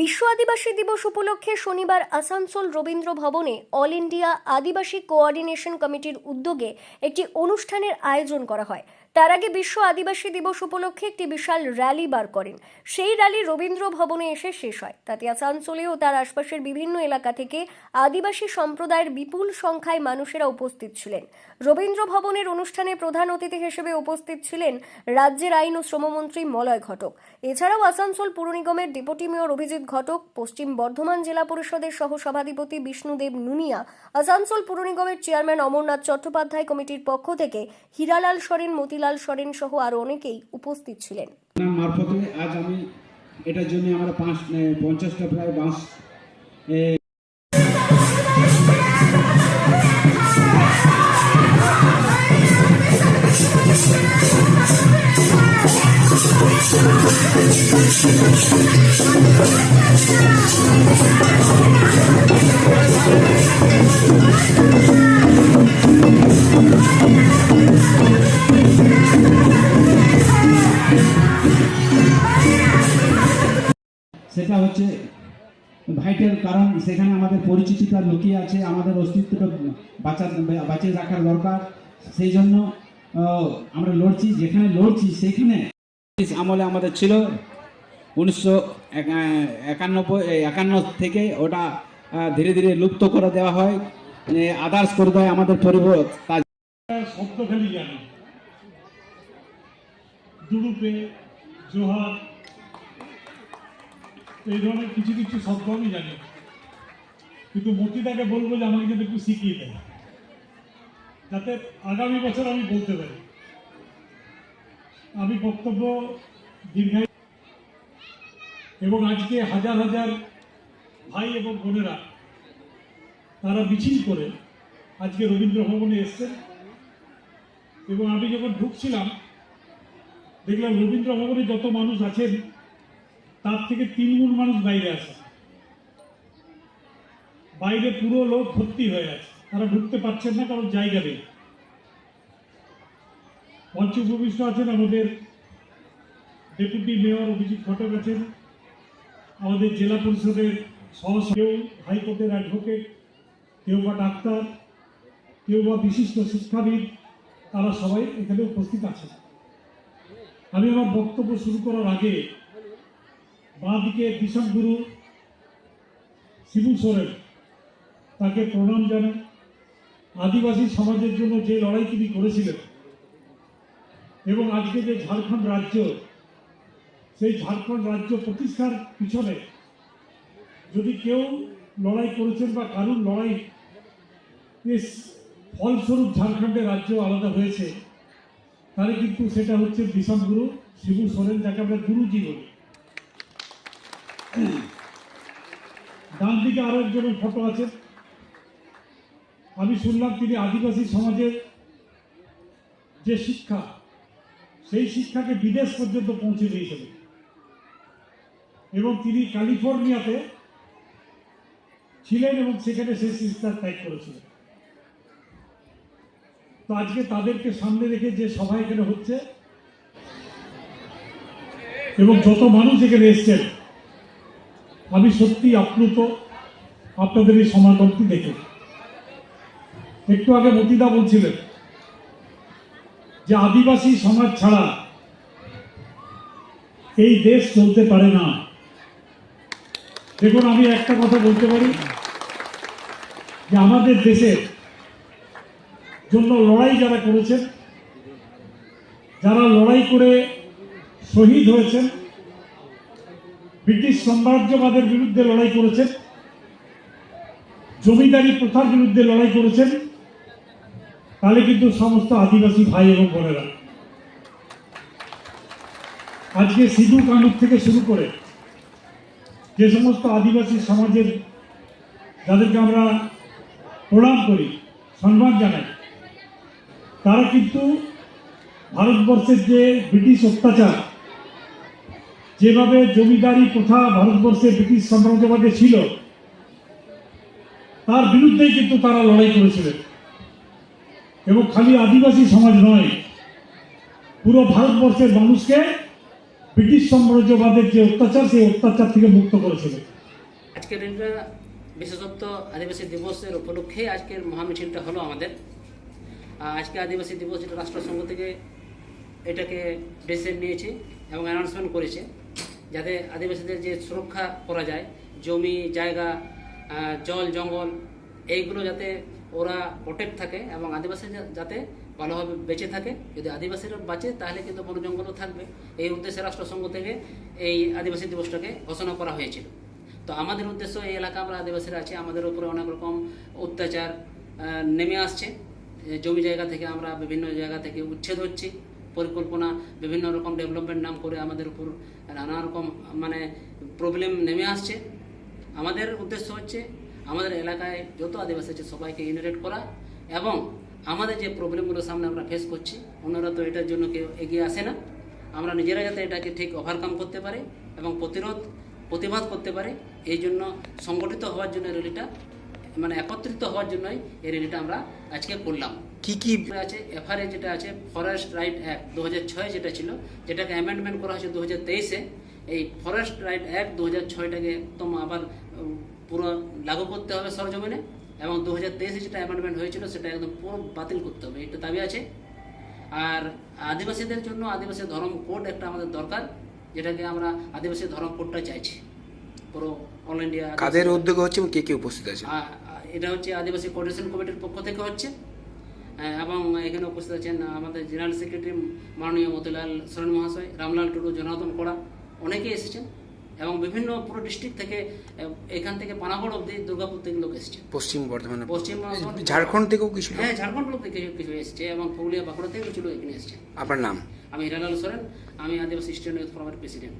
বিশ্ব আদিবাসী দিবস উপলক্ষে শনিবার আসানসোল রবীন্দ্র ভবনে অল ইন্ডিয়া আদিবাসী কোঅর্ডিনেশন কমিটির উদ্যোগে একটি অনুষ্ঠানের আয়োজন করা হয়। তার আগে বিশ্ব আদিবাসী দিবস উপলক্ষে একটি বিশাল র্যালি বার করেন। সেই র্যালি রবীন্দ্র ভবনে এসে শেষ হয়। তাতে আসানসোলে ও তার আশপাশের বিভিন্ন এলাকা থেকে আদিবাসী সম্প্রদায়ের বিপুল সংখ্যায় মানুষেরা উপস্থিত ছিলেন। রবীন্দ্র ভবনের অনুষ্ঠানে প্রধান অতিথি হিসেবে উপস্থিত ছিলেন রাজ্যের আইন ও শ্রমমন্ত্রী মলয় ঘটক। এছাড়াও আসানসোল পুর নিগমের ডেপুটি মেয়র অভিজিৎ ঘটক, পশ্চিম বর্ধমান জেলা পরিষদের সহ সভাধিপতি বিষ্ণুদেব নুনিয়া, আসানসোল পুর নিগমের চেয়ারম্যান অমরনাথ চট্টোপাধ্যায় কমিটির পক্ষ থেকে হীরালাল সরেন মতিলাল সরেন সহ আরও অনেকেই উপস্থিত ছিলেন। মারফতে আজ আমি এটার জন্য আমরা পাঁচ পঞ্চাশটা প্রায় এ, সেটা হচ্ছে ভাইটাল, কারণ সেখানে আমাদের পরিচিতিটা লুকিয়ে আছে, আমাদের অস্তিত্বটা বাঁচা, বাঁচিয়ে রাখার দরকার। সেই জন্য আমরা লড়ছি, যেখানে লড়ছি সেখানে। আমলে আমাদের ছিল উনিশশো একানব্বই একান্ন থেকে ওটা ধীরে ধীরে লুপ্ত করে দেওয়া হয়। আদার্স করে দেয় আমাদের পরিবার কাজ শব্দ জোহার এই ধরনের কিছু কিছু শব্দ আমি জানি। কিন্তু মতিদাকে বলব যে আমাকে যদি একটু শিখিয়ে দেয় যাতে আগামী বছর আমি বলতে পারি। আমি বক্তব্য দীর্ঘায়ু এবং আজকে হাজার হাজার ভাই এবং বোনেরা তারা মিছিল করে আজকে রবীন্দ্র ভবনে এসছেন। এবং আমি যখন ঢুকছিলাম, দেখলাম রবীন্দ্র ভবনে যত মানুষ আছেন তার থেকে তিন গুণ মানুষ বাইরে আছে। বাইরে পুরো লোক ভর্তি হয়ে আছে। তারা ঢুকতে পারছেন না কারণ জায়গা নেই। মঞ্চ উপবিষ্ট আছেন আমাদের ডেপুটি মেয়র অভিজিৎ ঘটক আছেন। আমাদের জেলা পরিষদের সহ কেউ হাইকোর্টের অ্যাডভোকেট, কেউ বা ডাক্তার, কেউ বা বিশিষ্ট শিক্ষাবিদ, তারা সবাই এখানে উপস্থিত আছেন। আমি আমার বক্তব্য শুরু করার আগে বাঁ দিকে বিশাল গুরু শিবু সোরেন তাকে প্রণাম জানাই আদিবাসী সমাজের জন্য যে লড়াই তিনি করেছিলেন এবং আজকে যে ঝাড়খণ্ড রাজ্য, সেই ঝাড়খণ্ড রাজ্য প্রতিষ্ঠার পিছনে যদি কেউ লড়াই করেছেন বা কারুর লড়াই ফলস্বরূপ ঝাড়খণ্ডের রাজ্য আলাদা হয়েছে, তাহলে কিন্তু সেটা হচ্ছে বিশাল গুরু শিবু সোরেন, যাকে আমরা গুরুজি বলি। ডান দিকে আরও একজনের ফটো আছে। আমি শুনলাম তিনি আদিবাসী সমাজের যে শিক্ষা, সেই শিক্ষাকে বিদেশ পর্যন্ত পৌঁছে দিয়েছিলেন এবং তিনি ক্যালিফোর্নিয়াতে ছিলেন এবং সেখানে সেই শিক্ষার ত্যাগ করেছিলেন। তো আজকে তাদেরকে সামনে রেখে যে সভা এখানে হচ্ছে, এবং যত মানুষ এখানে এসছেন আমি সত্যি আপ্লুত। আপনাদের এই সমাগমটি দেখে। একটু আগে মতিদা বলছিলেন যে আদিবাসী সমাজ ছাড়া এই দেশ চলতে পারে না। দেখুন, আমি একটা কথা বলতে পারি যে আমাদের দেশের জন্য লড়াই যারা করেছেন, যারা লড়াই করে শহীদ হয়েছেন ব্রিটিশ সাম্রাজ্যবাদের বিরুদ্ধে লড়াই করেছেন। জমিদারি প্রথার বিরুদ্ধে লড়াই করেছেন। তাহলে কিন্তু সমস্ত আদিবাসী ভাই এবং বোনেরা। আজকে সিধু কানুর থেকে শুরু করে যে সমস্ত আদিবাসী সমাজের যাদেরকে আমরা প্রণাম করি, সম্মান জানাই, তারা কিন্তু ভারতবর্ষের যে ব্রিটিশ অত্যাচার যেভাবে জমিদারি প্রথা ভারতবর্ষে ব্রিটিশ সাম্রাজ্যবাদে ছিল, তার বিরুদ্ধেই কিন্তু তারা লড়াই করেছিলেন। এবং খালি আদিবাসী সমাজ নয়, পুরো ভারতবর্ষের মানুষকে ব্রিটিশ সাম্রাজ্যবাদের যে অত্যাচার, সেই অত্যাচার থেকে মুক্ত করেছিলেন। আজকের দিনটা বিশেষত্ব আদিবাসী দিবসের উপলক্ষে আজকের মহামিছিলটা হলো আমাদের। আজকে আদিবাসী দিবস যেটা রাষ্ট্রসংঘ থেকে এটাকে ডিসিশন নিয়েছে এবং অ্যানাউন্সমেন্ট করেছে। যাতে আদিবাসীদের যে সুরক্ষা করা যায়, জমি, জায়গা জল, জঙ্গল, এইগুলো যাতে ওরা প্রোটেক্ট থাকে এবং আদিবাসী যাতে ভালোভাবে বেঁচে থাকে। যদি আদিবাসীরা বাঁচে, তাহলে কিন্তু বন জঙ্গলও থাকবে। এই উদ্দেশ্যে রাষ্ট্রসংঘ থেকে এই আদিবাসী দিবসটাকে ঘোষণা করা হয়েছিল। তো আমাদের উদ্দেশ্য এই এলাকা আমরা আদিবাসীরা আছি। আমাদের উপরে অনেক রকম অত্যাচার নেমে আসছে। জমি জায়গা থেকে আমরা বিভিন্ন জায়গা থেকে উচ্ছেদ হচ্ছি। পরিকল্পনা, বিভিন্ন রকম ডেভেলপমেন্ট নাম করে আমাদের উপর নানা রকম মানে প্রবলেম নেমে আসছে। আমাদের উদ্দেশ্য হচ্ছে আমাদের এলাকায় যত আদিবাসী আছে সবাইকে ইউনাইটেড করা এবং আমাদের যে প্রবলেমগুলো সামনে আমরা ফেস করছি, অন্যরা তো এটার জন্য কেউ এগিয়ে আসে না। আমরা নিজেরা যাতে এটাকে ঠিক ওভারকাম করতে পারি এবং প্রতিরোধ, প্রতিবাদ করতে পারি, এই জন্য সংগঠিত হওয়ার জন্য র্যালিটা মানে একত্রিত হওয়ার জন্যই এই র্যালিটা আমরা আজকে করলাম। কি কি আছে এফআরএ যেটা আছে ফরেস্ট রাইট অ্যাক্ট দু যেটা ছিল যেটাকে অ্যামেন্ডমেন্ট করা হয়েছে দু হাজার এই ফরেস্ট রাইট অ্যাক্ট দু হাজার ছয়টাকে একদম আবার পুরো লাগু করতে হবে সরজমিনে এবং দু হাজার তেইশে যেটা অ্যামেন্ডমেন্ট হয়েছিল সেটা একদম পুরো বাতিল করতে হবে এটা দাবি আছে। আর আদিবাসীদের জন্য আদিবাসী ধর্ম কোড একটা আমাদের দরকার যেটাকে আমরা আদিবাসী ধর্ম কোডটা চাইছি। পুরো অল ইন্ডিয়া কাদের উদ্যোগে হচ্ছে এবং কে কে উপস্থিত আছে? এটা হচ্ছে আদিবাসী কোঅর্ডিনেশন কমিটির পক্ষ থেকে হচ্ছে। এবং এখানে উপস্থিত আছেন আমাদের জেনারেল সেক্রেটারি মাননীয় মতিলাল সরেন মহাশয় রামলাল টুডু জনাতন কড়া অনেকেই এসেছেন এবং বিভিন্ন পুরো ডিস্ট্রিক্ট থেকে এখান থেকে পানাগড় অব্দি দুর্গাপুর থেকে লোক এসেছেন পশ্চিম বর্ধমানে পশ্চিম ঝাড়খণ্ড থেকেও কিছু হ্যাঁ ঝাড়খণ্ড লোক থেকে কিছু এসেছে এবং পুরুলিয়া বাঁকুড়া থেকে কিছু লোক এখানে এসেছে। আপনার নাম? আমি হিরালাল সোরেন আমি আদিবাসী স্টুডেন্ট ইউথ ফোরামের প্রেসিডেন্ট